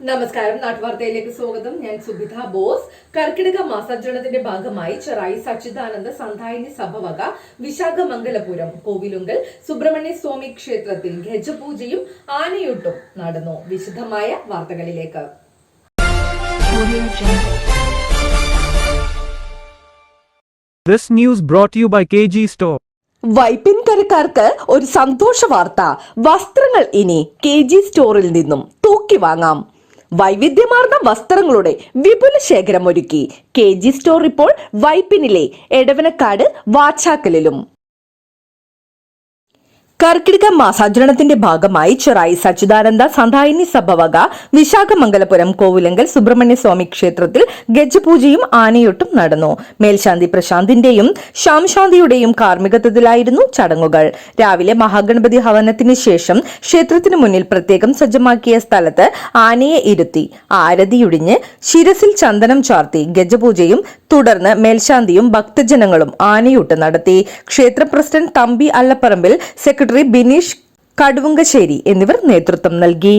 നമസ്കാരം. നാട്ടുവാർത്തയിലേക്ക് സ്വാഗതം. ഞാൻ സുബിത ബോസ്. കർക്കിടക മാസാചരണത്തിന്റെ ഭാഗമായി ചെറായി സച്ചിദാനന്ദ സന്ധായിനി സഭ വക വിശാഖമംഗലപുരം കോവിലുങ്കൽ സുബ്രഹ്മണ്യ സ്വാമി ക്ഷേത്രത്തിൽ ഗജപൂജയും ആനയൂട്ടും നടന്നു. വിശദമായ വാർത്തകളിലേക്ക്. This news brought to you by KG Store. വൈപ്പിൻകരക്കാർക്ക് ഒരു സന്തോഷ വാർത്ത. വസ്ത്രങ്ങൾ ഇനി കെ ജി സ്റ്റോറിൽ നിന്നും തൂക്കി വാങ്ങാം വൈവിധ്യമാർന്ന വസ്ത്രങ്ങളുടെ വിപുല ശേഖരം ഒരുക്കി കെ ജി സ്റ്റോർ ഇപ്പോൾ വൈപ്പിനിലെ എടവനക്കാട് വാച്ചാക്കലിലും. കർക്കിടക മാസാചരണത്തിന്റെ ഭാഗമായി ചെറായി സച്ചിദാനന്ദ സന്ധായിനി സഭവക വിശാഖമംഗലപുരം കോവിലങ്കൽ സുബ്രഹ്മണ്യ സ്വാമി ക്ഷേത്രത്തിൽ ഗജപൂജയും ആനയൊട്ടും നടന്നു. മേൽശാന്തി പ്രശാന്തിന്റെയും ശ്യാംശാന്തിയുടെയും കാർമ്മികത്വത്തിലായിരുന്നു ചടങ്ങുകൾ. രാവിലെ മഹാഗണപതി ഹവനത്തിന് ശേഷം ക്ഷേത്രത്തിന് മുന്നിൽ പ്രത്യേകം സജ്ജമാക്കിയ സ്ഥലത്ത് ആനയെ ഇരുത്തി ആരതിയുടിഞ്ഞ് ശിരസിൽ ചന്ദനം ചാർത്തി ഗജപൂജയും തുടർന്ന് മേൽശാന്തിയും ഭക്തജനങ്ങളും ആനയൂട്ട് നടത്തി. ക്ഷേത്ര പ്രസിഡന്റ് തമ്പി അല്ലപ്പറമ്പിൽ സെക്രട്ടറി ബിനീഷ് കടുവങ്കശ്ശേരി എന്നിവർ നേതൃത്വം നൽകി